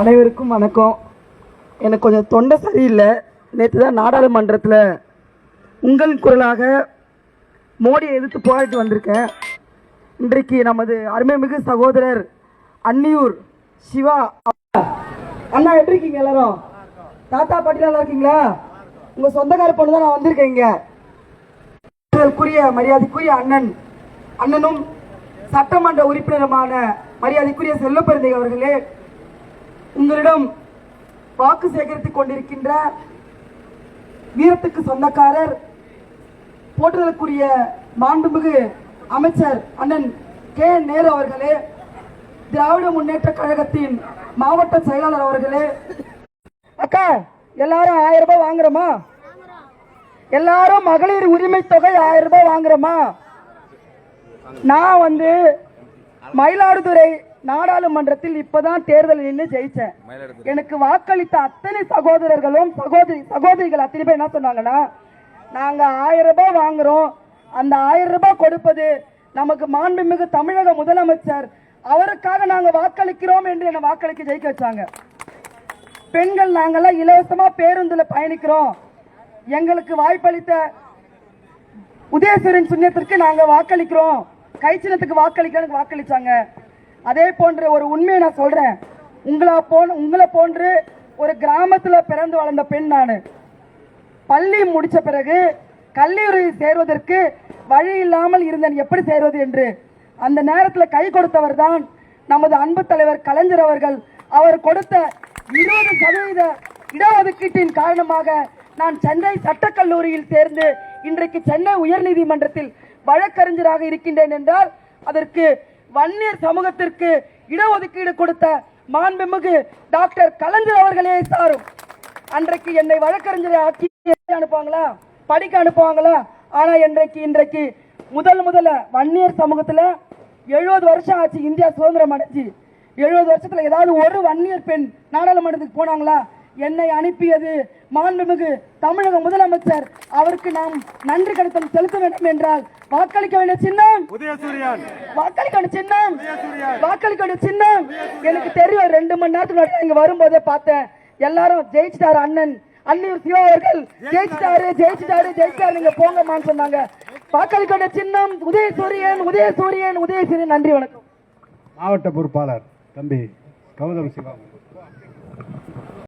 அனைவருக்கும் வணக்கம். எனக்கு கொஞ்சம் தொண்டை சரியில்லை. நேற்று தான் நாடாளுமன்றத்தில் உங்கள் குரலாக மோடியை எதிர்த்து போராடிட்டு வந்திருக்கேன். இன்றைக்கு நமது அருமைமிகு சகோதரர் அன்னியூர் சிவா அண்ணா எப்படி இருக்கீங்க எல்லாரும்? தாத்தா பாட்டி நல்லா இருக்கீங்களா? உங்க சொந்தக்கார பொண்ணு தான் நான் வந்திருக்கேன் இங்க. மரியாதைக்குரிய மரியாதைக்குரிய அண்ணன் அண்ணனும் சட்டமன்ற உறுப்பினருமான மரியாதைக்குரிய செல்லப்பெருந்தை அவர்களே உங்களிடம் வாக்கு சேகரித்துக் கொண்டிருக்கின்ற வீரத்துக்கு சொந்தக்காரர் போற்றுதலுக்குரிய மாண்புமிகு அமைச்சர் அண்ணன் கே. நேரு அவர்களே திராவிட முன்னேற்ற கழகத்தின் மாவட்ட செயலாளர் அவர்களே. அக்கா எல்லாரும் ஆயிரம் ரூபாய் வாங்குறோமா? எல்லாரும் மகளிர் உரிமை தொகை ஆயிரம் ரூபாய் வாங்குறோமா? நான் வந்து மயிலாடுதுறை நாடாளுமன்றத்தில் இப்பதான் தேர்தல் நின்று ஜெயிச்சேன். எனக்கு வாக்களித்த அத்தனை சகோதரர்களும் சகோதரி சகோதரிகள் அத்தனை பேர் என்ன சொன்னாங்கன்னா நாங்க ஆயிரம் ரூபாய் வாங்குறோம். அந்த ஆயிரம் ரூபாய் கொடுப்பது நமக்கு மாண்புமிகு தமிழக முதலமைச்சர். அவருக்காக நாங்க வாக்களிக்கிறோம் என்று என்னை வாக்களிக்க ஜெயிக்க வச்சாங்க. பெண்கள் நாங்கெல்லாம் இலவசமா பேருந்துல பயணிக்கிறோம். எங்களுக்கு வாய்ப்பளித்த உதயசூரியன் சுண்ணியத்திற்கு நாங்க வாக்களிக்கிறோம். கைச்சினத்துக்கு வாக்களிக்கிறோம் வாக்களிச்சாங்க. அதே போன்ற ஒரு உண்மையை நான் சொல்றேன். உங்களா போன் உங்களை போன்று ஒரு கிராமத்தில் பிறந்து வளர்ந்த பெண் நான். பள்ளி முடித்த பிறகு கல்லூரி சேர்வதற்கு வழி இல்லாமல் இருந்தேன். எப்படி சேர்வது என்று. அந்த நேரத்தில் கை கொடுத்தவர் தான் நமது அன்பு தலைவர் கலைஞர் அவர்கள். அவர் கொடுத்த இருபது சதவீத இடஒதுக்கீட்டின் காரணமாக நான் சென்னை சட்டக்கல்லூரியில் சேர்ந்து இன்றைக்கு சென்னை உயர்நீதிமன்றத்தில் வழக்கறிஞராக இருக்கின்றேன் என்றால் அதற்கு வன்னியர் சமூகத்திற்கு இடஒதுக்கீடு கொடுத்த மாண்புமிகு டாக்டர் கலைஞர் அவர்களே சாரும். அன்றைக்கு என்னை வழக்கறிஞரை ஆக்கி அனுப்புவாங்களா? படிக்க அனுப்புவாங்களா? ஆனா இன்றைக்கு இன்றைக்கு முதல் முதல்ல வன்னியர் சமூகத்துல எழுபது வருஷம் ஆச்சு இந்தியா சுதந்திரம் அடைஞ்சு. எழுபது வருஷத்துல ஏதாவது ஒரு வன்னியர் பெண் நாடாளுமன்றத்துக்கு போனாங்களா? என்னை அனுப்பியது மாண்புமிகு தமிழக முதலமைச்சர் அவருக்கு நாம் நன்றி கடிதம் செலுத்த வேண்டும் என்றால் வாக்களிக்க வேண்டிய சின்னம்? உதயசூரியன். வாக்களிக்க வேண்டிய சின்னம்? வாக்களிக்க வேண்டிய சின்னம்? எனக்கு தெரியும் ரெண்டு மணி நேரத்துக்கு முன்னாடி இங்க வரும்போதே பார்த்தேன். எல்லாரும் ஜெயிச்சிட்டாரு அண்ணன் அன்னியூர் சிவா அவர்கள். ஜெயிச்சிட்டாரு ஜெயிச்சிட்டாரு ஜெயிச்சிட்டாரு நீங்க போங்கம்மான்னு சொன்னாங்க. வாக்களிக்க வேண்டிய சின்னம் உதயசூரியன் உதயசூரியன் உதயசூரியன். நன்றி வணக்கம். மாவட்ட பொறுப்பாளர் தம்பி கௌதம் சிவா.